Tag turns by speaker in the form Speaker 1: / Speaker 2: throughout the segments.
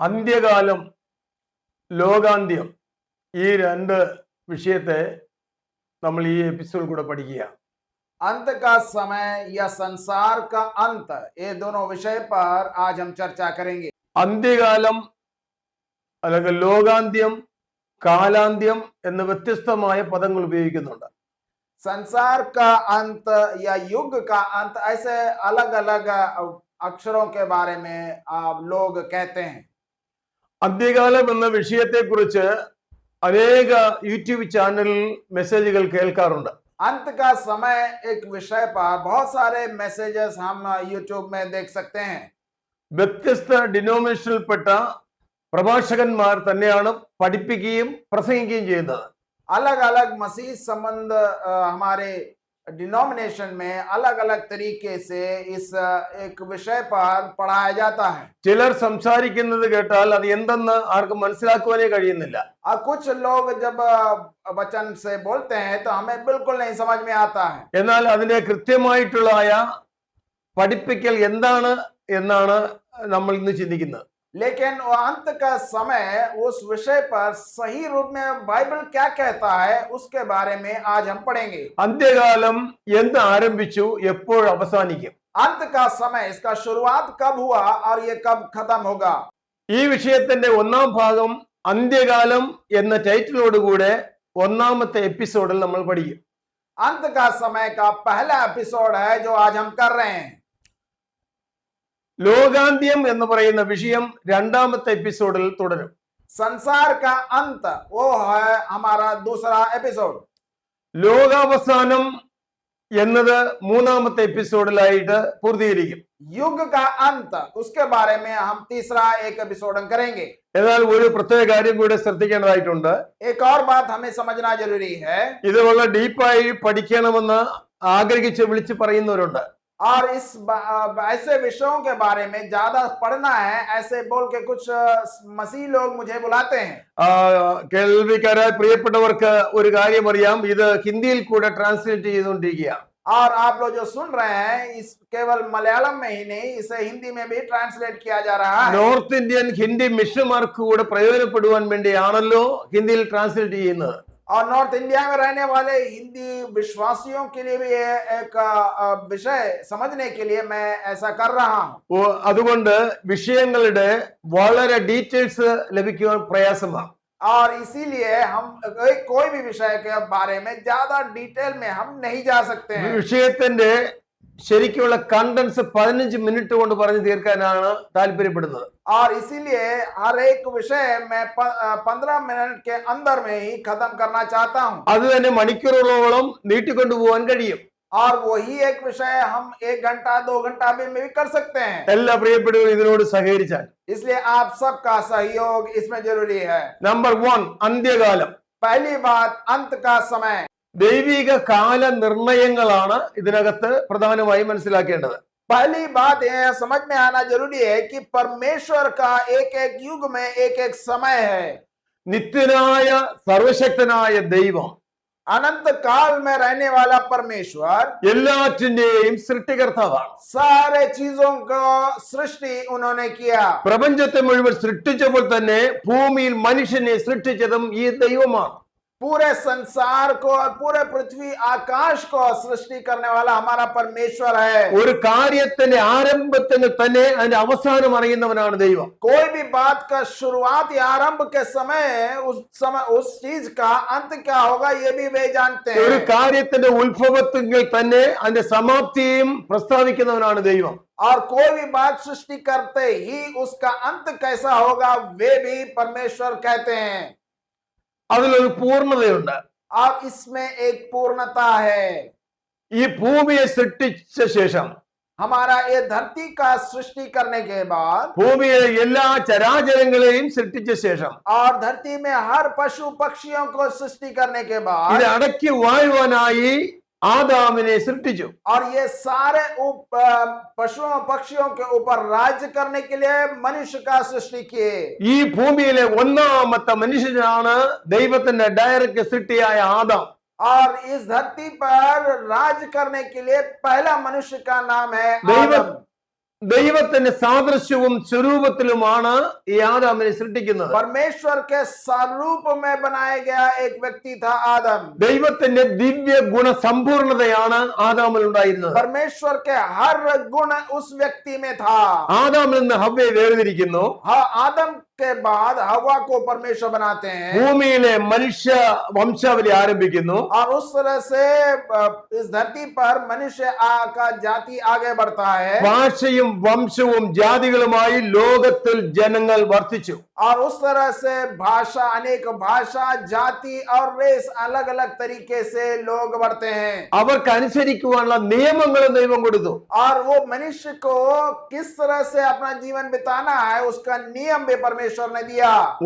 Speaker 1: അന്ത്യകാലം ലോകാന്ത്യം ഈ രണ്ട് വിഷയത്തെ നമ്മൾ ഈ എപ്പിസോഡ് കൂടെ പഠിക്കുക
Speaker 2: अंत का समय या संसार का अंत ये दोनों विषय पर आज हम चर्चा करेंगे
Speaker 1: അന്ത്യകാലം അല്ലെങ്കിൽ ലോകാന്ത്യം കാലാന്ത്യം എന്ന വ്യത്യസ്തമായ പദങ്ങൾ ഉപയോഗിക്കുന്നുണ്ട്
Speaker 2: संसार का अंत या युग का अंत ऐसे अलग अलग अक्षरों के बारे में आ, लोग कहते हैं
Speaker 1: അന്ത്യകാലം എന്ന വിഷയത്തെക്കുറിച്ച് അനേക യൂട്യൂബ് ചാനലിൽ മെസ്സേജുകൾ കേൾക്കാറുണ്ട്
Speaker 2: अंत का समय एक विषय पर बहुत सारे मैसेजेस हम यूट्यूब में देख सकते हैं
Speaker 1: വ്യത്യസ്ത ഡിനോമിനേഷനിൽപ്പെട്ട പ്രഭാഷകന്മാർ തന്നെയാണ് പഠിപ്പിക്കുകയും പ്രസംഗിക്കുകയും ചെയ്യുന്നത്
Speaker 2: अलग अलग मसीह संबंध अ, हमारे डिनोमिनेशन में अलग अलग तरीके से इस अ, एक विषय पर पढ़ाया जाता है
Speaker 1: ചിലർ സംസാരിക്കുന്നത് കേട്ടാൽ അത് എന്തെന്ന് ആർക്കും മനസ്സിലാക്കുവാനേ കഴിയുന്നില്ല
Speaker 2: और कुछ लोग जब अ, वचन से बोलते हैं तो हमें बिल्कुल नहीं समझ में आता है
Speaker 1: എന്നാൽ അതിന്റെ കൃത്യമായിട്ടുള്ളതായ പഠിപ്പിക്കൽ എന്താണ് എന്നാണ് നമ്മൾ ഇന്ന് ചിന്തിക്കുന്നത്
Speaker 2: लेकिन वो अंत का समय उस विषय पर सही रूप में बाइबल क्या कहता है उसके बारे में आज हम पढ़ेंगे
Speaker 1: അന്ത്യകാലം എന്ന് ആരംഭിച്ചു എപ്പോൾ അവസാനിക്കും
Speaker 2: अंत का समय इसका शुरुआत कब हुआ और ये कब खत्म होगा
Speaker 1: ഈ വിഷയത്തിന്റെ ഒന്നാം ഭാഗം അന്ത്യകാലം എന്ന ടൈറ്റിലോടുകൂടെ ഒന്നാമത്തെ എപ്പിസോഡിൽ നമ്മൾ പഠിക്കും
Speaker 2: अंत का समय का पहला एपिसोड है जो आज हम कर रहे हैं
Speaker 1: ലോകാന്ത്യം എന്ന് പറയുന്ന വിഷയം രണ്ടാമത്തെ എപ്പിസോഡിൽ തുടരും.
Speaker 2: സംസാർ കാ അന്ത് ഓ ഹമാര എപ്പിസോഡ്.
Speaker 1: ലോകാവസാനം എന്നത് മൂന്നാമത്തെ എപ്പിസോഡിലായിട്ട് പൂർത്തീകരിക്കും.
Speaker 2: യുഗ കാ അന്ത് എപ്പിസോഡും കരേംഗെ.
Speaker 1: എന്നാൽ ഒരു പ്രത്യേക കാര്യം കൂടെ ശ്രദ്ധിക്കേണ്ടതായിട്ടുണ്ട്.
Speaker 2: ഏക് ഓർ
Speaker 1: ഇത് വളരെ ഡീപ്പായി പഠിക്കണമെന്ന് ആഗ്രഹിച്ച് വിളിച്ചു പറയുന്നവരുണ്ട്.
Speaker 2: और इस बा- ऐसे विषयों के बारे में ज्यादा पढ़ना है ऐसे बोल के कुछ अ, मसीह लोग मुझे बुलाते हैं
Speaker 1: ആ, കേൾവിക്കാരായ പ്രിയപ്പെട്ടവർക്ക് ഒരു കാര്യം അറിയാം ഇത് ഹിന്ദിയിൽ കൂടെ ട്രാൻസ്ലേറ്റ് ചെയ്തുകൊണ്ടിരിക്കുക
Speaker 2: और आप लोग जो सुन रहे हैं इस केवल मलयालम में ही नहीं इसे हिंदी में भी ट्रांसलेट किया जा रहा है
Speaker 1: നോർത്ത് ഇന്ത്യൻ ഹിന്ദി മിഷന്മാർക്ക് കൂടെ പ്രയോജനപ്പെടുവാൻ വേണ്ടിയാണല്ലോ ഹിന്ദിയിൽ ട്രാൻസ്ലേറ്റ് ചെയ്യുന്നത്
Speaker 2: और नॉर्थ इंडिया में रहने वाले हिंदी विश्वासियों के लिए भी ये एक अ, अ, विषय समझने के लिए मैं ऐसा कर रहा हूँ
Speaker 1: ഓ, അതുകൊണ്ട് വിഷയങ്ങളുടെ വളരെ ഡീറ്റെയിൽസ് ലഭിക്കുവാൻ പ്രയാസമാണ്
Speaker 2: और इसीलिए हम कोई कोई भी विषय के बारे में ज्यादा डिटेल में हम नहीं जा सकते हैं
Speaker 1: വിഷയത്തിന്റെ ശരിക്കുള്ള കണ്ടൻസ് പതിനഞ്ച് മിനിറ്റ് കൊണ്ട് പറഞ്ഞു തീർക്കാനാണ് താല്പര്യപ്പെടുന്നത്
Speaker 2: और इसीलिए हर एक विषय मैं पंद्रह मिनट के अंदर में ही खत्म करना चाहता हूँ
Speaker 1: അത് തന്നെ മണിക്കൂറുകളോളം നീട്ടിക്കൊണ്ടുപോകാൻ കഴിയും
Speaker 2: और वही एक विषय हम एक घंटा दो घंटा भी में भी कर सकते हैं
Speaker 1: എല്ലാ പ്രിയപ്പെട്ടവരും ഇതിനോട് സഹകരിച്ചാൽ
Speaker 2: इसलिए आप सबका सहयोग इसमें जरूरी है
Speaker 1: നമ്പർ വൺ അന്ത്യകാലം
Speaker 2: पहली बात अंत का समय
Speaker 1: ദൈവിക കാല നിർണയങ്ങളാണ് ഇതിനകത്ത് പ്രധാനമായും മനസ്സിലാക്കേണ്ടത്
Speaker 2: पहली बात यह समझ में आना जरूरी है कि परमेश्वर का एक एक युग में एक एक समय है
Speaker 1: നിത്യനായ സർവശക്തനായ ദൈവം
Speaker 2: अनंत काल में रहने वाला परमेश्वर
Speaker 1: എല്ലാറ്റിന്റെയും സൃഷ്ടികർത്താവാണ്
Speaker 2: सारे चीजों को सृष्टि उन्होंने किया
Speaker 1: പ്രപഞ്ചത്തെ മുഴുവൻ സൃഷ്ടിച്ചപ്പോൾ തന്നെ ഭൂമിയിൽ മനുഷ്യനെ സൃഷ്ടിച്ചതും ഈ ദൈവമാണ്
Speaker 2: पूरे संसार को और पूरे पृथ्वी आकाश को सृष्टि करने वाला हमारा परमेश्वर है
Speaker 1: ഒരു കാര്യത്തിന്റെ ആരംഭത്തിന് തന്നെ അതിന്റെ അവസാനം അറിയുന്നവനാണ് ദൈവം
Speaker 2: कोई भी बात का शुरुआत या आरंभ के समय उस समय उस चीज का अंत क्या होगा ये भी वे जानते
Speaker 1: ഒരു
Speaker 2: हैं
Speaker 1: കാര്യത്തിന്റെ ഉത്ഭവത്തിൽ തന്നെ അതിന്റെ സമാപ്തിയും പ്രസ്താവിക്കുന്നവനാണ് ദൈവം
Speaker 2: और कोई भी बात सृष्टि करते ही उसका अंत कैसा होगा वे भी परमेश्वर कहते हैं
Speaker 1: അതിലൊരു പൂർണ്ണതയുണ്ട്
Speaker 2: और इसमें एक पूर्णता है
Speaker 1: ഈ ഭൂമിയെ സൃഷ്ടിച്ച ശേഷം
Speaker 2: हमारा ये धरती का सृष्टि करने के बाद
Speaker 1: ഭൂമിയിലെ എല്ലാ ചരാചരങ്ങളെയും സൃഷ്ടിച്ച ശേഷം
Speaker 2: और धरती में हर पशु पक्षियों को सृष्टि करने के
Speaker 1: ഇത്
Speaker 2: बाद
Speaker 1: അടക്കി വാഴുവാനായി ആദാമിനെ സൃഷ്ടിച്ചു
Speaker 2: और ये सारे उप अ, पशुओं पक्षियों के ऊपर राज्य करने के लिए मनुष्य का सृष्टि किए
Speaker 1: ഈ ഭൂമിയിലെ ഒന്നാമത്തെ മനുഷ്യനാണ് ദൈവത്തിന്റെ ഡയറക്റ്റ് സൃഷ്ടിയായ ആദാം
Speaker 2: और इस धरती पर राज करने के लिए पहला मनुष्य का नाम है
Speaker 1: ദൈവ
Speaker 2: आदम
Speaker 1: ദൈവത്തിന്റെ സാദൃശ്യവും സ്വരൂപത്തിലുമാണ് ഈ ആദാമിനെ സൃഷ്ടിക്കുന്നത്.
Speaker 2: പരമേശ്വർക്ക് സ്വരൂപമേ ബനായ ഏക് വ്യക്തി ഥാ
Speaker 1: ദൈവത്തിന്റെ ദിവ്യ ഗുണ സമ്പൂർണതയാണ് ആദാമിൽ ഉണ്ടായിരുന്നത്.
Speaker 2: പരമേശ്വർക്ക് ഹർ ഗുണ ഉസ് വ്യക്തി മേ ഥാ
Speaker 1: ആദാമിൽ നിന്ന് ഹവ്വയെ വേർതിരിക്കുന്നു.
Speaker 2: ആദം आदम के बाद हवा को परमेश्वर बनाते हैं
Speaker 1: ഭൂമിയിലെ മനുഷ്യ വംശാവലി ആരംഭിക്കുന്നു
Speaker 2: और उस तरह से अ, इस धरती पर मनुष्य आ- का जाति आगे बढ़ता है
Speaker 1: ഭാഷയും വംശവും ജാതികളുമായി ലോകത്തിൽ ജനങ്ങൾ വർദ്ധിച്ചു
Speaker 2: और उस तरह से भाषा अनेक भाषा जाति और रेस अलग अलग तरीके से लोग बढ़ते हैं
Speaker 1: അവർക്ക് അനുസരിക്കുവാനുള്ള നിയമങ്ങളും ദൈവം കൊടുത്തു
Speaker 2: और वो मनुष्य को किस तरह से अपना जीवन बिताना है उसका नियम भी परमेश्वर ने दिया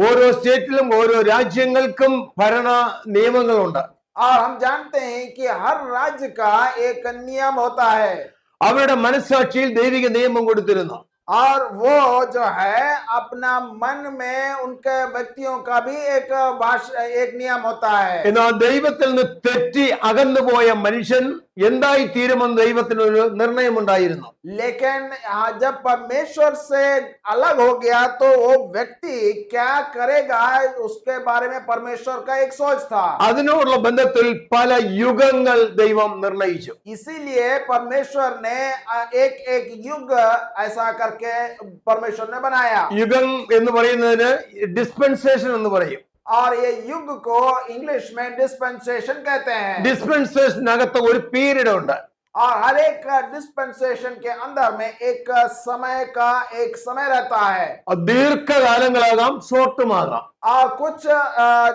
Speaker 1: ഓരോ സ്റ്റേറ്റിലും ഓരോ രാജ്യങ്ങൾക്കും ഭരണ നിയമങ്ങളുണ്ട്
Speaker 2: और हम जानते हैं कि हर राज्य का एक नियम होता है
Speaker 1: അവരുടെ മനസ്സാക്ഷിയിൽ ദൈവിക നിയമം കൊടുത്തിരുന്നു
Speaker 2: और वो जो है अपना मन में उनके व्यक्तियों का भी एक भाषा एक नियम होता है
Speaker 1: എന്നാൽ ദൈവത്തിൽ നിന്ന് തെറ്റി അകന്നുപോയ മനുഷ്യൻ എന്തായി തീരുമെന്ന് ദൈവത്തിന് ഒരു നിർണയമുണ്ടായിരുന്നു
Speaker 2: लेकिन यहाँ जब परमेश्वर से अलग हो गया तो वो व्यक्ति क्या करेगा उसके बारे में परमेश्वर का एक सोच था
Speaker 1: അതിനോടുള്ള ബന്ധത്തിൽ പല യുഗങ്ങൾ ദൈവം നിർണയിച്ചു
Speaker 2: इसीलिए परमेश्वर ने अ, एक एक युग ऐसा करके परमेश्वर ने बनाया
Speaker 1: യുഗം എന്ന് പറയുന്നതിന് ഡിസ്പെൻസേഷൻ എന്ന് പറയും
Speaker 2: और ये युग को इंग्लिश में डिस्पेंसेशन कहते हैं
Speaker 1: ഡിസ്പെൻസേഷനകത്ത് ഒരു പീരീഡ് ഉണ്ട്
Speaker 2: और हर एक डिस्पेंसेशन के अंदर में एक समय का एक समय रहता है
Speaker 1: അത് ദീർഘകാലങ്ങളാകാം ഷോർട്ടുമാകാം
Speaker 2: और कुछ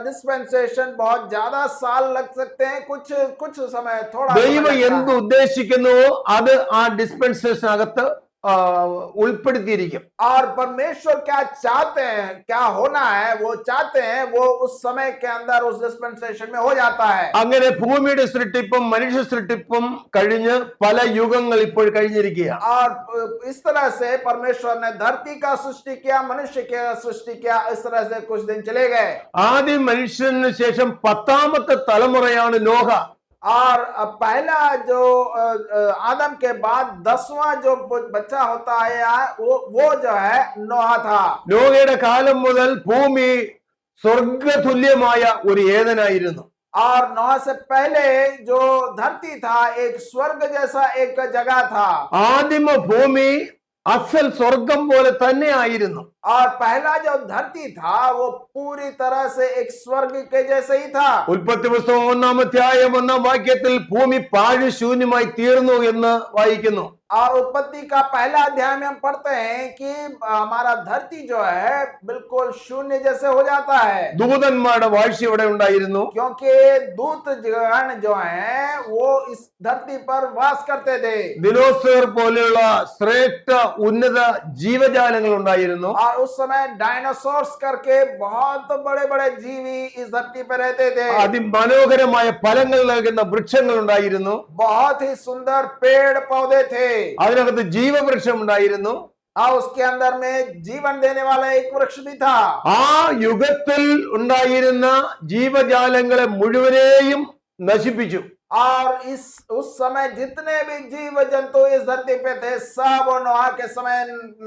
Speaker 2: डिस्पेंसेशन बहुत ज्यादा साल लग सकते हैं कुछ कुछ समय थोड़ा समय
Speaker 1: ദൈവം
Speaker 2: लगता
Speaker 1: എന്ത്
Speaker 2: है।
Speaker 1: ഉദ്ദേശിക്കുന്നുവോ അത് ആ ഡിസ്പെൻസേഷനകത്ത് ആ, ഉൾപ്പെടുത്തിയിരിക്കും
Speaker 2: और परमेश्वर क्या चाहते हैं क्या होना है वो चाहते हैं वो उस समय के अंदर उस डिस्पेंसेशन में हो जाता है
Speaker 1: അങ്ങനെ ഭൂമിയുടെ സൃഷ്ടിപ്പും മനുഷ്യ സൃഷ്ടിപ്പും കഴിഞ്ഞ് പല യുഗങ്ങൾ ഇപ്പോൾ കഴിഞ്ഞിരിക്കുകയാണ്
Speaker 2: और इस तरह से परमेश्वर ने धरती का सृष्टि किया मनुष्य का सृष्टि किया इस तरह से कुछ दिन चले गए
Speaker 1: ആദ്യം മനുഷ്യന് ശേഷം പത്താമത്തെ തലമുറയാണ് നോഹ
Speaker 2: और पहला जो अ, अ, आदम के बाद दसवां जो बच्चा होता है वो वो जो है नोहा था
Speaker 1: നോഹയുടെ കാലം മുതൽ ഭൂമി സ്വർഗതുല്യമായ ഒരു ഏതനായിരുന്നു
Speaker 2: और नोहा से पहले जो धरती था एक स्वर्ग जैसा एक जगह था
Speaker 1: ആദിമ ഭൂമി അസൽ സ്വർഗം പോലെ തന്നെ ആയിരുന്നു ഉൽപ്പത്തി പുസ്തകം ഒന്നാം അധ്യായം ഒന്നാം വാക്യത്തിൽ ഭൂമി പാഴ് ശൂന്യമായി തീർന്നു എന്ന് വായിക്കുന്നു.
Speaker 2: और उत्पत्ति का पहला अध्याय में हम पढ़ते हैं कि हमारा धरती जो है बिल्कुल शून्य जैसे हो जाता है
Speaker 1: ദൂതന്മാരുടെ വാഴ്ച ഇവിടെ ഉണ്ടായിരുന്നു
Speaker 2: क्योंकि दूत गण जो हैं वो इस धरती पर वास करते थे
Speaker 1: ദിനോസർ പോലെയുള്ള ശ്രേഷ്ഠ ഉന്നത ജീവജാലങ്ങൾ ഉണ്ടായിരുന്നു
Speaker 2: और उस समय डायनासोर्स करके बहुत बड़े बड़े जीवी इस धरती पर रहते थे
Speaker 1: അതിമനോഹരമായ ഫലങ്ങൾ നൽകുന്ന വൃക്ഷങ്ങൾ ഉണ്ടായിരുന്നു
Speaker 2: बहुत ही सुंदर पेड़ पौधे थे
Speaker 1: അതിനകത്ത് ജീവവൃക്ഷം ഉണ്ടായിരുന്നു. ആ ജീവൻ യുഗത്തിൽ ഉണ്ടായിരുന്ന ജീവജാലങ്ങളെ മുഴുവനെയും നശിപ്പിച്ചു.
Speaker 2: और इस उस समय जितने भी जीव जंतु इस धरती पे थे सब नोहा के समय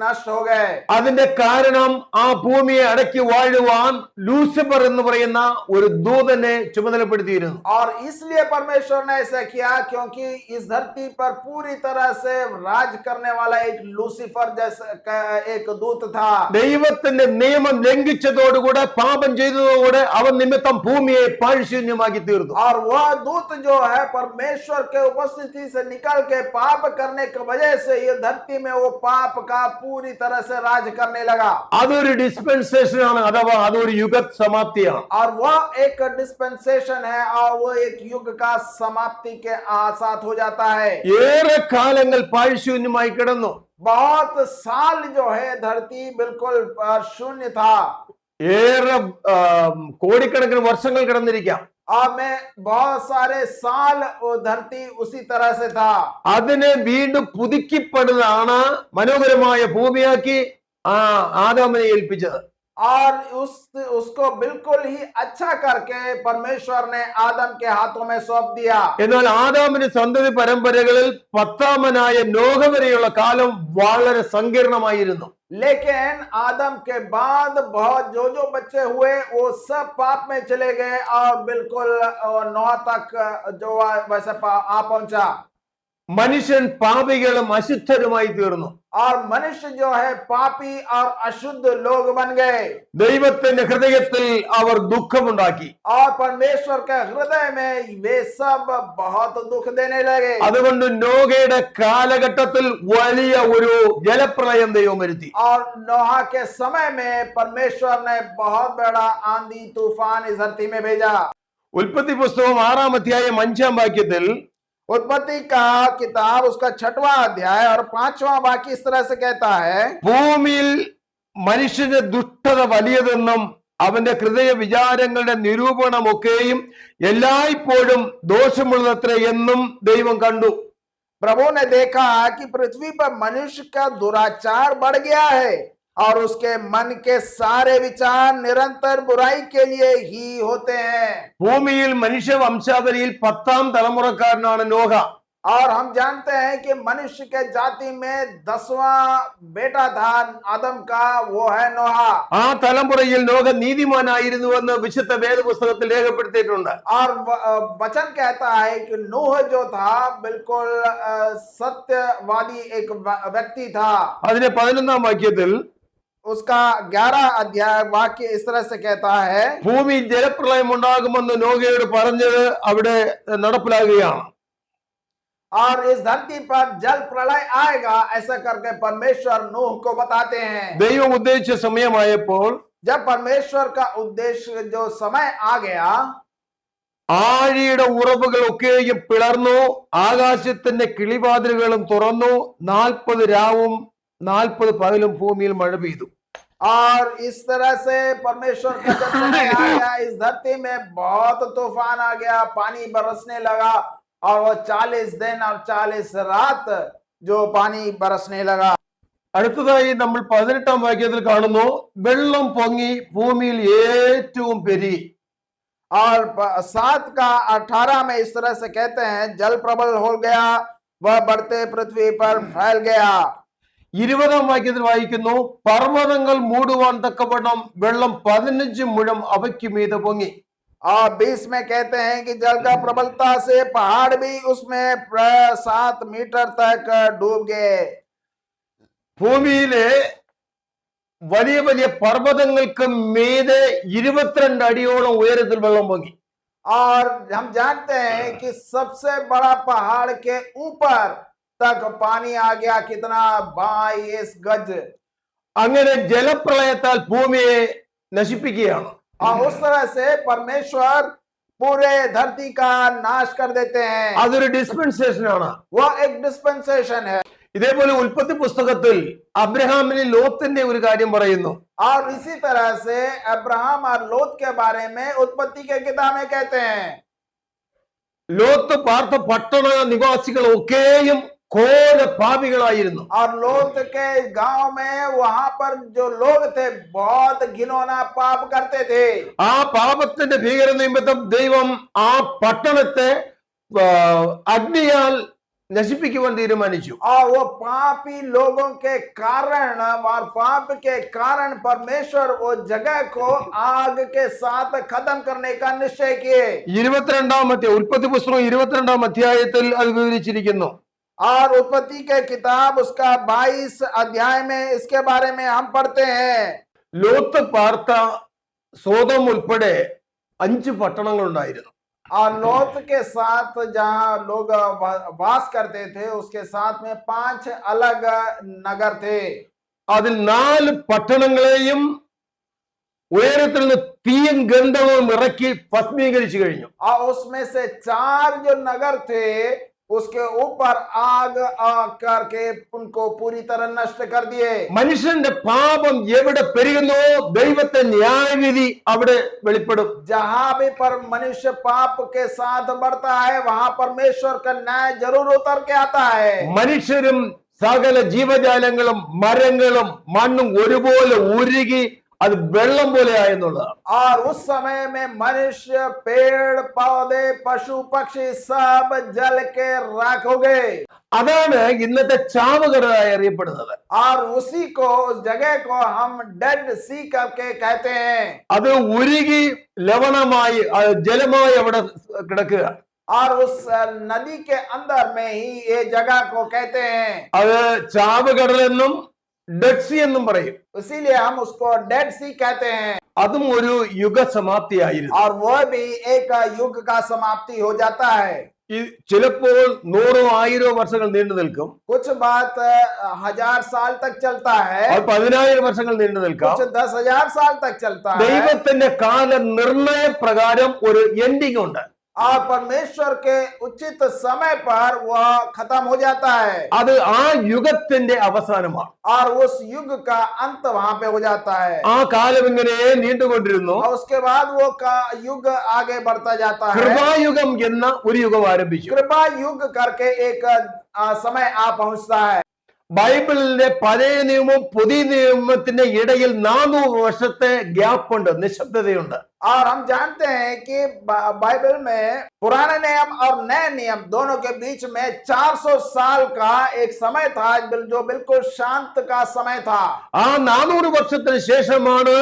Speaker 2: नष्ट हो गए
Speaker 1: അതിന്റെ കാരണം ആ ഭൂമിയെ അടക്കി വാഴുവാൻ ലൂസിഫർ എന്ന് പറയുന്ന ഒരു ദൂതനെ ചുമതലപ്പെടുത്തിയിരുന്നു
Speaker 2: और इसलिए परमेश्वर ने ऐसा किया क्योंकि इस धरती पर पूरी तरह से राज करने वाला एक लूसीफर जैसा का एक दूत था
Speaker 1: ദൈവത്തിന്റെ നിയമം ലംഘിച്ചതോടുകൂടെ പാപം ചെയ്തതോടുകൂടെ അവൻ നിമിത്തം ഭൂമിയെ പാഴ്ശൂന്യമാക്കി തീർന്നു
Speaker 2: और वह दूत जो है परमेश्वर के उपस्थिति से निकल के पाप करने की वजह से ये धरती में वो पाप का पूरी तरह से राज करने लगा
Speaker 1: അതൊരു ഡിസ്പെൻസേഷൻ ആണ് അഥവാ അതൊരു യുഗ സമാപ്തിയാണ്
Speaker 2: और वह एक डिस्पेंसेशन है और वो एक युग का समाप्ति के आ- साथ हो जाता है
Speaker 1: ഏറെ കാലങ്ങൾ പാഴ്ശൂന്യമായി കിടന്നു
Speaker 2: बहुत साल जो है धरती बिल्कुल अ, शून्य था
Speaker 1: ഏറെ ആ, കോടിക്കണക്കിന് വർഷങ്ങൾ കിടന്നിരിക്കാം അതിനെ വീണ്ടും പുതുക്കിപ്പെടുന്നതാണ് മനോഹരമായ ഭൂമിയാക്കി ആ ആദാമനെ ഏൽപ്പിച്ചത്.
Speaker 2: और उस उसको बिल्कुल ही अच्छा करके परमेश्वर ने आदम के हाथों में सौंप दिया
Speaker 1: എന്നാൽ ആദാമിന്റെ സന്തതി പരമ്പരകളിൽ പത്താമനായ നോഹ വരെയുള്ള കാലം വളരെ സങ്കീർണമായിരുന്നു
Speaker 2: लेकिन आदम के बाद बहुत जो जो बच्चे हुए वो सब पाप में चले गए और बिल्कुल अ, नौ तक जो वैसे पा- आ पहुंचा
Speaker 1: മനുഷ്യൻ പാപികളും അശുദ്ധരുമായി തീർന്നു
Speaker 2: और मनुष्य जो है पापी और अशुद्ध लोग बन गए
Speaker 1: ദൈവത്തിന്റെ ഹൃദയത്തിൽ അവർ ദുഃഖമുണ്ടാക്കി
Speaker 2: और परमेश्वर के हृदय में वे सब बहुत दुख देने लगे
Speaker 1: അതുകൊണ്ട് നോഗയുടെ കാലഘട്ടത്തിൽ വലിയ ഒരു ജലപ്രളയം ദൈവം വരുത്തി
Speaker 2: और नोहा के समय में परमेश्वर ने बहुत बड़ा आंधी तूफान इस धरती में भेजा
Speaker 1: ഉൽപ്പത്തി പുസ്തകം ആറാം അധ്യായം അഞ്ചാം വാക്യത്തിൽ
Speaker 2: उत्पत्ति का किताब उसका छठवां अध्याय और पांचवा वाक्य इस तरह से कहता है
Speaker 1: ഭൂമിയിൽ മനുഷ്യന്റെ ദുഷ്ടത വലിയതെന്നും അവന്റെ ഹൃദയ വിചാരങ്ങളുടെ നിരൂപണമൊക്കെയും എല്ലായ്പ്പോഴും ദോഷമുള്ളതത്ര എന്നും ദൈവം കണ്ടു
Speaker 2: प्रभु ने देखा कि पृथ्वी पर मनुष्य का दुराचार बढ़ गया है और उसके मन के सारे विचार निरंतर बुराई के लिए ही होते हैं
Speaker 1: ഭൂമിയിൽ മനുഷ്യ വംശാവലിയിൽ പത്താം തലമുറക്കാരനാണ് നോഹ
Speaker 2: और हम जानते हैं कि मनुष्य के जाति में दसवां बेटा था आदम का वो है नोहा
Speaker 1: ആ തലമുറയിൽ നോഹ നീതിമാനായിരുന്നുവെന്ന് വിശുദ്ധ വേദപുസ്തകത്തിൽ രേഖപ്പെടുത്തിയിട്ടുണ്ട്
Speaker 2: और व- अ, वचन कहता है कि नूह जो था बिल्कुल अ, सत्यवादी एक व- व्यक्ति था
Speaker 1: അതിന്റെ പതിനൊന്നാം വാക്യത്തിൽ
Speaker 2: उसका ग्यारह अध्याय वाक्य इस तरह से कहता है
Speaker 1: ഭൂമി ജലപ്രളയം ഉണ്ടാകുമെന്ന് നോഹയോട് പറഞ്ഞത് അവിടെ നടപ്പിലാകുകയാണ്
Speaker 2: और इस धरती पर जल प्रलय आएगा ऐसा करके परमेश्वर नूह को बताते हैं
Speaker 1: ദൈവം ഉദ്ദേശിച്ച സമയമായപ്പോൾ
Speaker 2: जब परमेश्वर का उद्देश्य जो समय आ गया
Speaker 1: ആഴിയുടെ ഉറവുകളൊക്കെയും പിളർന്നു ആകാശത്തിന്റെ കിളിവാതിലുകളും തുറന്നു നാൽപ്പത് രാവും നാൽപ്പത് പകലും ഭൂമിയിൽ മഴ പെയ്തു
Speaker 2: और इस तरह से परमेश्वर का जब समय आ गया इस धरती में बहुत तूफान आ गया पानी बरसने लगा और वो चालीस दिन और चालीस रात जो पानी बरसने लगा
Speaker 1: അടുത്തതായി നമ്മൾ പതിനെട്ടാം വാക്യത്തിൽ കാണുന്നു വെള്ളം പൊങ്ങി ഭൂമിയിൽ ഏറ്റവും പെരുകി
Speaker 2: और प- सात का अठारह में इस तरह से कहते हैं जल प्रबल हो गया वह बढ़ते पृथ्वी पर फैल गया
Speaker 1: ഇരുപതാം വാക്യത്തിൽ വായിക്കുന്നു പർവ്വതങ്ങൾ മൂടുവാൻ തക്കവണ്ണം വെള്ളം പതിനഞ്ച് മുഴം അവയ്ക്ക് മീതെ പൊങ്ങി
Speaker 2: और बीस में कहते हैं कि जल का प्रबलता से पहाड़ भी उसमें प्र- सात मीटर तक डूब गए
Speaker 1: ഭൂമിയിലെ വലിയ വലിയ പർവ്വതങ്ങൾക്ക് മീതെ ഇരുപത്തിരണ്ട് അടിയോളം ഉയരത്തിൽ വെള്ളം പൊങ്ങി
Speaker 2: और हम जानते हैं कि सबसे बड़ा पहाड़ के ऊपर तक पानी आ गया कितना बाईस गज
Speaker 1: അങ്ങനെ ജലപ്രളയത്താൽ ഭൂമിയെ നശിപ്പിക്കുകയാണ്
Speaker 2: और उस तरह से परमेश्वर पूरे धरती का नाश कर देते हैं
Speaker 1: അതൊരു ഡിസ്പെൻസേഷൻ ആണ്
Speaker 2: वह एक डिस्पेंसेशन है
Speaker 1: ഇതേപോലെ ഉൽപ്പത്തി പുസ്തകത്തിൽ അബ്രഹാമിന് ലോത്തിന്റെ ഒരു കാര്യം പറയുന്നു
Speaker 2: और इसी तरह से अब्राहम और लोत के बारे में उत्पत्ति के किताब में कहते हैं
Speaker 1: ലോത്ത് പാർത്ത പട്ടണ നിവാസികൾ ഒക്കെയും ഘോര പാപികളായിരുന്നു
Speaker 2: और लोत के गांव में वहां पर जो लोग थे बहुत घिनौना पाप करते थे
Speaker 1: ആ പാപത്തിന്റെ ഭീകര നിമിത്തം ദൈവം ആ പട്ടണത്തെ ആ, അഗ്നിയാൽ നശിപ്പിക്കുവാൻ തീരുമാനിച്ചു
Speaker 2: और वो पापी लोगों के कारण और पाप के कारण परमेश्वर वो जगह को आग के साथ खत्म करने का निश्चय किए
Speaker 1: ഇരുപത്തിരണ്ടാമത്തെ ഉൽപ്പത്തി പുസ്തകം ഇരുപത്തിരണ്ടാം അധ്യായത്തിൽ അത് വിവരിച്ചിരിക്കുന്നു
Speaker 2: और उत्पत्ति के किताब उसका 22 अध्याय में इसके बारे में हम पढ़ते हैं
Speaker 1: ലോത്ത് പാർത്ത സോതം ഉൾപ്പെടെ അഞ്ച് പട്ടണങ്ങൾ ഉണ്ടായിരുന്നു
Speaker 2: और लोत के साथ जहां लोग वा- वास करते थे उसके साथ में पांच अलग नगर थे
Speaker 1: അതിൽ നാല് പട്ടണങ്ങളെയും ഉയരത്തിൽ നിന്ന് തീയും ഗന്ധവും ഇറക്കി ഭസ്മീകരിച്ചു കഴിഞ്ഞു
Speaker 2: और उसमें से चार जो नगर थे उसके ऊपर आग आ करके उनको पूरी तरह नष्ट कर दिए
Speaker 1: മനുഷ്യന്റെ പാപം എവിടെ പെരുകുന്നോ ദൈവത്തെ ന്യായവിധി അവിടെ വെളിപ്പെടും
Speaker 2: जहां भी पर मनुष्य पाप के साथ बढ़ता है वहां परमेश्वर का न्याय जरूर उतर के आता है
Speaker 1: മനുഷ്യരും സകല ജീവജാലങ്ങളും മരങ്ങളും മണ്ണും ഒരുപോലെ ഉരുകി അത് വെള്ളം പോലെ ആയെന്നുള്ളതാണ്
Speaker 2: और उस समय में मनुष्य पेड़ पौधे पशु पक्षी सब जल के राख हो गए
Speaker 1: അതാണ് ഇന്നത്തെ ചാവുകടലായി അറിയപ്പെടുന്നത്
Speaker 2: और उसी को उस जगह को हम डेड सी करके कहते हैं
Speaker 1: അത് ഉരുകി ലവണമായി അത് ജലമായി അവിടെ കിടക്കുക
Speaker 2: और उस नदी के अंदर में ही ये जगह को कहते हैं
Speaker 1: അത് ചാവുകടലെന്നും ഡെക്സി എന്നും പറയും
Speaker 2: इसीलिए हम उसको डेड सी कहते हैं
Speaker 1: അതും ഒരു യുഗസമാപ്തിയായിരുന്നു
Speaker 2: और वह भी एक युग का समाप्ति हो जाता है
Speaker 1: ഈ ചിലപ്പോൾ നൂറോ ആയിരോ വർഷങ്ങൾ നീണ്ടു നിൽക്കും
Speaker 2: कुछ बात अ, हजार साल तक चलता है
Speaker 1: അത് പതിനായിരം വർഷങ്ങൾ നീണ്ടു നിൽക്കാം
Speaker 2: कुछ दस हजार साल तक चलता है
Speaker 1: ദൈവത്തിന്റെ കാല നിർണയ പ്രകാരം ഒരു എൻഡിങ് ഉണ്ട്
Speaker 2: और परमेश्वर के उचित समय पर वह खत्म हो जाता है
Speaker 1: അത് ആ യുഗത്തിന്റെ അവസാനമാണ്
Speaker 2: और उस युग का अंत वहां पे हो जाता है
Speaker 1: ആ കാലം ഇങ്ങനെ നീണ്ടുകൊണ്ടിരുന്നു
Speaker 2: और उसके बाद वो का युग आगे बढ़ता जाता है
Speaker 1: കൃപായുഗം എന്ന ഒരു യുഗം ആരംഭിച്ചു
Speaker 2: कृपा युग करके एक अ, समय आ पहुंचता है
Speaker 1: ബൈബിളിന്റെ പഴയ നിയമവും പുതിയ നിയമത്തിന്റെ ഇടയിൽ നാനൂറ് വർഷത്തെ ഗ്യാപ്പ് ഉണ്ട് നിശബ്ദതയുണ്ട്
Speaker 2: और हम जानते हैं कि बा- बाइबल में पुराने नियम और नए नियम दोनों के बीच में 400 साल का एक समय था बिल- जो बिल्कुल शांत का समय था
Speaker 1: ആ നാനൂറ് വർഷത്തിന് ശേഷമാണ്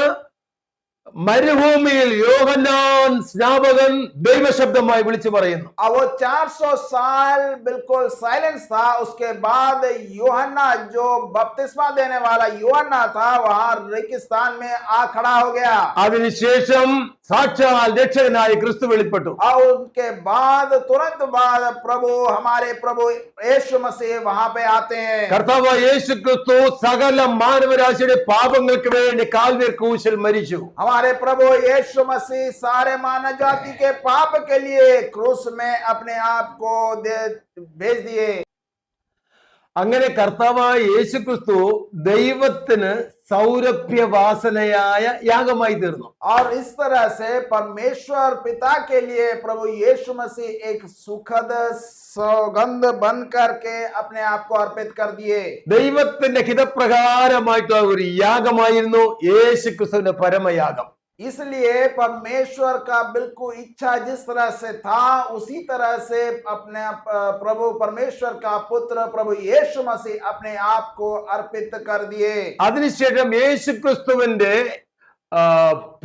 Speaker 1: മരുഭൂമിയിൽ യോഹന്നാൻ സ്നാപകൻ ദൈവശബ്ദമായി വിളിച്ചു പറയുന്നു
Speaker 2: और वो 400 साल बिल्कुल साइलेंस था उसके बाद यूहन्ना जो बपतिस्मा देने वाला यूहन्ना था वहां रेगिस्तान में आ खड़ा हो गया
Speaker 1: അതിനുശേഷം സാക്ഷാൽ രക്ഷകനായി ക്രിസ്തു വെളിപ്പെട്ടു
Speaker 2: और उनके बाद तुरंत बाद प्रभु हमारे प्रभु यीशु मसीह वहां पे आते हैं
Speaker 1: കർത്താവ് യേശു ക്രിസ്തു സകല മാനവരാശിയുടെ പാപങ്ങൾക്ക് വേണ്ടി കാൽവീർ ക്രൂശിൽ മരിച്ചു
Speaker 2: हमारे प्रभु यीशु मसीह सारे मानव जाति के पाप के लिए क्रूस में अपने आप को भेज दिए।
Speaker 1: അങ്ങനെ കർത്താവായ യേശു ക്രിസ്തു ദൈവത്തിന് സൗരഭ്യവാസനയായ യാഗമായി തീർന്നു
Speaker 2: और इस तरह से परमेश्वर पिता के लिए प्रभु यीशु मसीह एक सुखद सौगंध बन करके अपने आप को अर्पित कर दिए
Speaker 1: ദൈവത്തിന്റെ ഹിതപ്രകാരമായിട്ടുള്ള ഒരു യാഗമായിരുന്നു യേശു ക്രിസ്തുവിന്റെ പരമയാഗം
Speaker 2: इसलिए परमेश्वर का बिल्कुल इच्छा जिस तरह से था उसी तरह से अपने अ, प्रभु परमेश्वर का पुत्र प्रभु यीशु मसीह अपने आप को अर्पित कर दिए
Speaker 1: അതിനുശേഷം യേശു ക്രിസ്തുവിന്റെ ആ,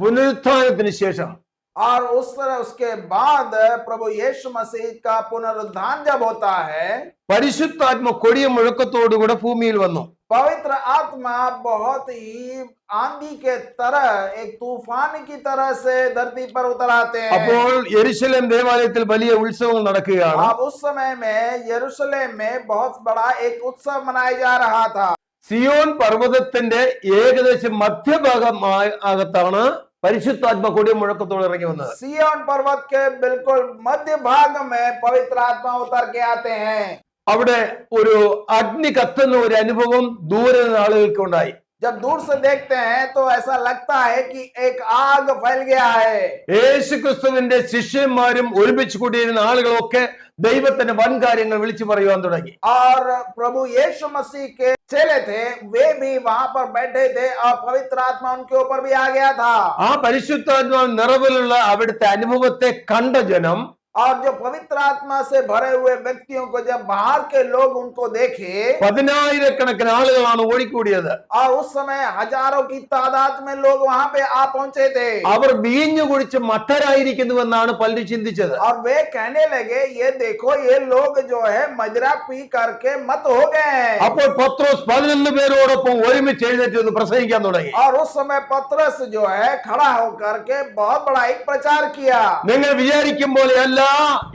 Speaker 1: പുനരുത്ഥാനത്തിന് ശേഷം
Speaker 2: और उस तरह उसके बाद प्रभु यीशु मसीह का पुनरुद्धान जब होता है
Speaker 1: പരിശുദ്ധാത്മ കൊടിയ മുഴക്കത്തോടുകൂടെ ഭൂമിയിൽ വന്നു
Speaker 2: पवित्र आत्मा बहुत ही आंधी के तरह एक तूफान की तरह से धरती पर उतर आते हैं
Speaker 1: അപ്പോൾ യെരുശലേം ദേവാലയത്തിൽ വലിയ ഉത്സവങ്ങൾ നടക്കുകയാണ്
Speaker 2: अब उस समय में यरूशलेम में बहुत बड़ा एक उत्सव मनाया जा रहा था
Speaker 1: സിയോൻ പർവ്വതത്തിന്റെ ഏകദേശം മധ്യഭാഗമായ അകത്താണ് പരിശുദ്ധാത്മ കൊടിയ മുഴക്കത്തോടെ ഇറങ്ങി വന്നത്
Speaker 2: सियोन पर्वत के बिल्कुल मध्य भाग में पवित्र आत्मा उतर के आते हैं
Speaker 1: അവിടെ ഒരു അഗ്നി കത്തുന്ന ഒരു അനുഭവം ദൂരെ നിന്ന് ആളുകൾക്ക് ഉണ്ടായി
Speaker 2: जब दूर से देखते हैं तो ऐसा लगता है कि एक आग फैल गया है
Speaker 1: യേശു ക്രിസ്തുവിന്റെ ശിഷ്യന്മാരും ഒരുമിച്ച് കൂടിയിരുന്ന ആളുകളൊക്കെ ദൈവത്തിന്റെ വൻ കാര്യങ്ങൾ വിളിച്ചു പറയുവാൻ തുടങ്ങി
Speaker 2: और प्रभु यीशु मसीह के चेले थे वे भी वहां पर बैठे थे और पवित्र आत्मा उनके ऊपर भी आ गया था
Speaker 1: ആ പരിശുദ്ധാത്മാ നിറവിലുള്ള അവിടുത്തെ അനുഭവത്തെ കണ്ട ജനം
Speaker 2: और जो पवित्र आत्मा से भरे हुए व्यक्तियों को जब बाहर के लोग उनको देखे
Speaker 1: പതിനായിരക്കണക്കിന് ആളുകളാണ് ഓടിക്കൂടിയത്
Speaker 2: और उस समय हजारों की तादाद में लोग वहां पे आ पहुंचे थे
Speaker 1: അവർ വീഞ്ഞു കുടിച്ച് മത്തരായിരിക്കുന്നുവെന്നാണ് പലരും ചിന്തിച്ചത്
Speaker 2: और वे कहने लगे ये देखो ये लोग जो है मजरा पी करके मत हो गए हैं
Speaker 1: അപ്പോൾ പത്രോസ് പതിനൊന്ന് പേരോടൊപ്പം ഒരുമിച്ച് എഴുന്നേറ്റ് ഒന്ന് പ്രസംഗിക്കാൻ തുടങ്ങി
Speaker 2: और उस समय पत्रस जो है खड़ा होकर के बहुत बड़ा एक प्रचार किया
Speaker 1: നിങ്ങൾ വിചാരിക്കും പോലെയല്ല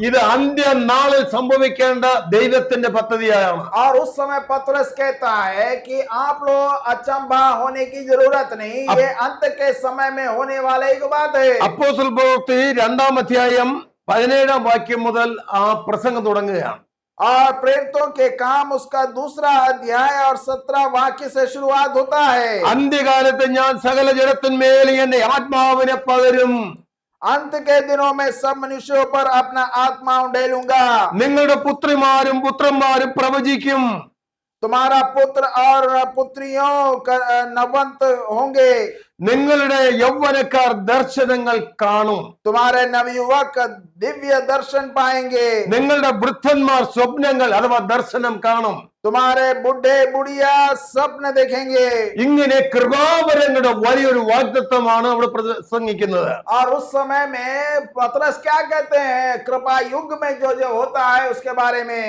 Speaker 1: ഇത് അന്ത്യ നാളിൽ സംഭവിക്കേണ്ട ദൈവത്തിന്റെ പദ്ധതിയാണ്
Speaker 2: और उस समय पत्रस कहता है कि आप लोग अचंभा होने की जरूरत नहीं ये अंत के समय में होने वाला एक बात है
Speaker 1: അപ്പോസ്തല പ്രവൃത്തി രണ്ടാം അധ്യായം പതിനേഴാം വാക്യം മുതൽ ആ പ്രസംഗം തുടങ്ങുകയാണ്
Speaker 2: और प्रेरितों के काम उसका दूसरा अध्याय और सत्रह वाक्य से शुरुआत होता है
Speaker 1: അന്ത്യകാലത്ത് ഞാൻ സകല ജഡത്തിന്മേൽ എന്റെ ആത്മാവിനെ പകരും
Speaker 2: അന്ത് കെ ദിനോ മേ സബ് മനുഷ്യോ പർ അപ്ന ആത്മാ ഉണ്ടേലുങ്ക
Speaker 1: നിങ്ങളുടെ പുത്രിമാരും പുത്രന്മാരും പ്രവചിക്കും.
Speaker 2: तुम्हारा पुत्र और पुत्रियों का- नवंत होंगे
Speaker 1: നിങ്ങളുടെ യൗവനക്കാർ ദർശനങ്ങൾ കാണും
Speaker 2: तुम्हारे नवयुवक दिव्य दर्शन पाएंगे
Speaker 1: നിങ്ങളുടെ വൃദ്ധന്മാർ സ്വപ്നങ്ങൾ അഥവാ ദർശനം കാണും
Speaker 2: तुम्हारे बुढ़े बुढ़िया स्वप्न देखेंगे
Speaker 1: ഇങ്ങനെ കൃപാവരങ്ങളുടെ വലിയൊരു വാഗ്ദത്വമാണ് അവിടെ പ്രസംഗിക്കുന്നത്
Speaker 2: और उस समय में पतरस क्या कहते हैं कृपा युग में जो जो होता है उसके बारे में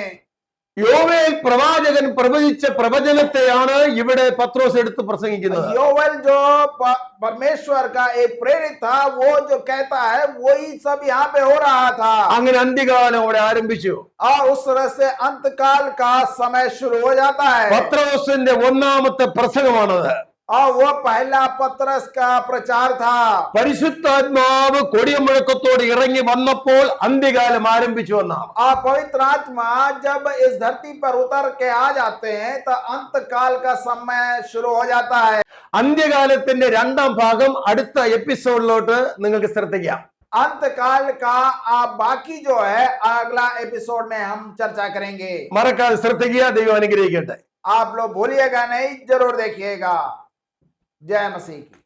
Speaker 1: യോവേൽ പ്രവാചകൻ പ്രവചിച്ച പ്രവചനത്തെയാണ് ഇവിടെ പത്രോസ് എടുത്ത് പ്രസംഗിക്കുന്നത്
Speaker 2: योवेल जो प- परमेश्वर का एक प्रेरित था वो जो कहता है वही सब यहाँ पे हो रहा था
Speaker 1: അങ്ങനെ അന്ത്യകാലം അവിടെ ആരംഭിച്ചു
Speaker 2: और उस तरह से अंतकाल का समय शुरू हो जाता है
Speaker 1: പത്രോസിന്റെ ഒന്നാമത്തെ പ്രസംഗമാണത്
Speaker 2: और वो पहला पत्रस का प्रचार था
Speaker 1: പരിശുദ്ധാത്മാവ് കൊടിയ മുഴക്കത്തോട് ഇറങ്ങി വന്നപ്പോൾ അന്ത്യകാലം ആരംഭിച്ചു എന്നാണ്
Speaker 2: और पवित्र आत्मा जब इस धरती पर उतर के आ जाते हैं तो अंत काल का समय शुरू हो जाता है
Speaker 1: അന്ത്യകാലത്തിന്റെ രണ്ടാം ഭാഗം അടുത്ത എപ്പിസോഡിലോട്ട് നിങ്ങൾക്ക് ശ്രദ്ധിക്കാം
Speaker 2: अंत काल का आ, बाकी जो है अगला एपिसोड में हम चर्चा करेंगे
Speaker 1: മറക്കാതെ ശ്രദ്ധിക്കുക ദൈവം അനുഗ്രഹിക്കട്ടെ
Speaker 2: आप लोग भूलिएगा नहीं जरूर देखिएगा ਜੈ ਮਸੀਹ ਕੀ।